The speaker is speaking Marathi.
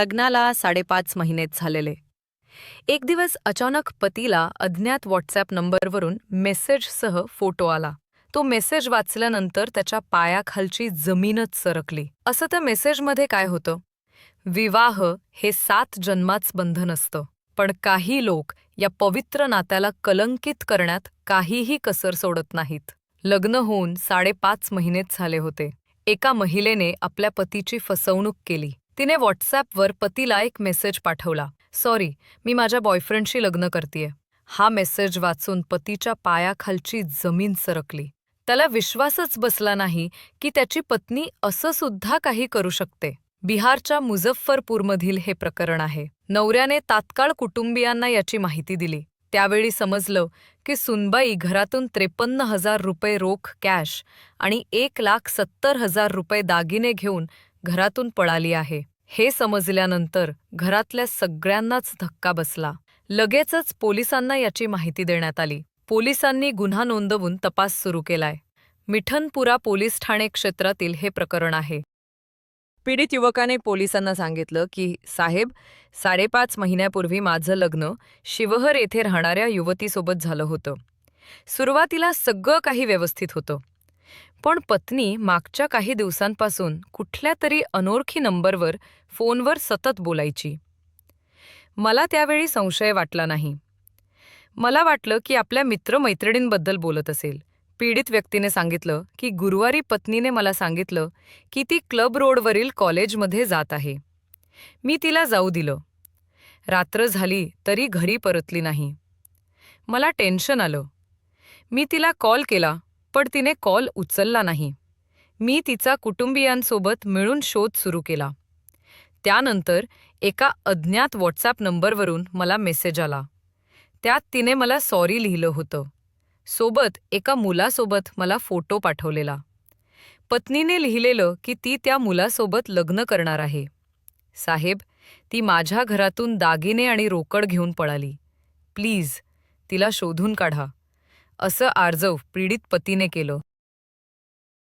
लग्नाला साडेपाच महिनेच झालेले. एक दिवस अचानक पतीला अज्ञात व्हॉट्सॲप नंबरवरून मेसेजसह फोटो आला. तो मेसेज वाचल्यानंतर त्याच्या पायाखालची जमीनच सरकली. असं त्या मेसेजमध्ये काय होतं? विवाह हे सात जन्माच बंधन असतं. पण काही लोक या पवित्र नात्याला कलंकित करण्यात काहीही कसर सोडत नाहीत. लग्न होऊन साडेपाच महिनेच झाले होते. एका महिलेने आपल्या पतीची फसवणूक केली. तिने व्हॉट्सॲपवर पतीला एक मेसेज पाठवला. सॉरी मी माझ्या बॉयफ्रेंडशी लग्न करतेय. हा मेसेज वाचून पतीच्या पायाखालची जमीन सरकली. त्याला विश्वासच बसला नाही की त्याची पत्नी असं सुद्धा काही करू शकते. बिहारच्या मुझफ्फरपूरमधील हे प्रकरण आहे. नवऱ्याने तात्काळ कुटुंबियांना याची माहिती दिली. त्यावेळी समजलं की सुनबाई घरातून त्रेपन्न हजार रुपये रोख कॅश आणि एक लाख सत्तर हजार रुपये दागिने घेऊन घरातून पळाली आहे. हे समजल्यानंतर घरातल्या सगळ्यांनाच धक्का बसला. लगेचच पोलिसांना याची माहिती देण्यात आली. पोलिसांनी गुन्हा नोंदवून तपास सुरू केलाय. मिठनपुरा पोलीस ठाणे क्षेत्रातील हे प्रकरण आहे. पीडित युवकाने पोलिसांना सांगितलं की साहेब साडेपाच महिन्यापूर्वी माझं लग्न शिवहर येथे राहणाऱ्या युवतीसोबत झालं होतं. सुरुवातीला सगळं काही व्यवस्थित होतं. पण पत्नी मागच्या काही दिवसांपासून कुठल्या तरी अनोळखी नंबरवर फोनवर सतत बोलायची. मला त्यावेळी संशय वाटला नाही. मला वाटलं की आपल्या मित्रमैत्रिणींबद्दल बोलत असेल. पीडित व्यक्तीने सांगितलं की गुरुवारी पत्नीने मला सांगितलं की ती क्लब रोडवरील कॉलेजमध्ये जात आहे. मी तिला जाऊ दिलं. रात्र झाली तरी घरी परतली नाही. मला टेन्शन आलं. मी तिला कॉल केला. पण तिने कॉल उचलला नाही. मी तिचा कुटुंबियांसोबत मिळून शोध सुरू केला. त्यानंतर एका अज्ञात व्हॉट्सॲप नंबरवरून मला मेसेज आला. त्यात तिने मला सॉरी लिहिलं होतं. सोबत एका मुलासोबत मला फोटो पाठवलेला. पत्नीने लिहिलेलं की ती त्या मुलासोबत लग्न करणार आहे. साहेब ती माझ्या घरातून दागिने आणि रोकड घेऊन पळाली. प्लीज तिला शोधून काढा. असं आर्जव पीडित पतीने केलं.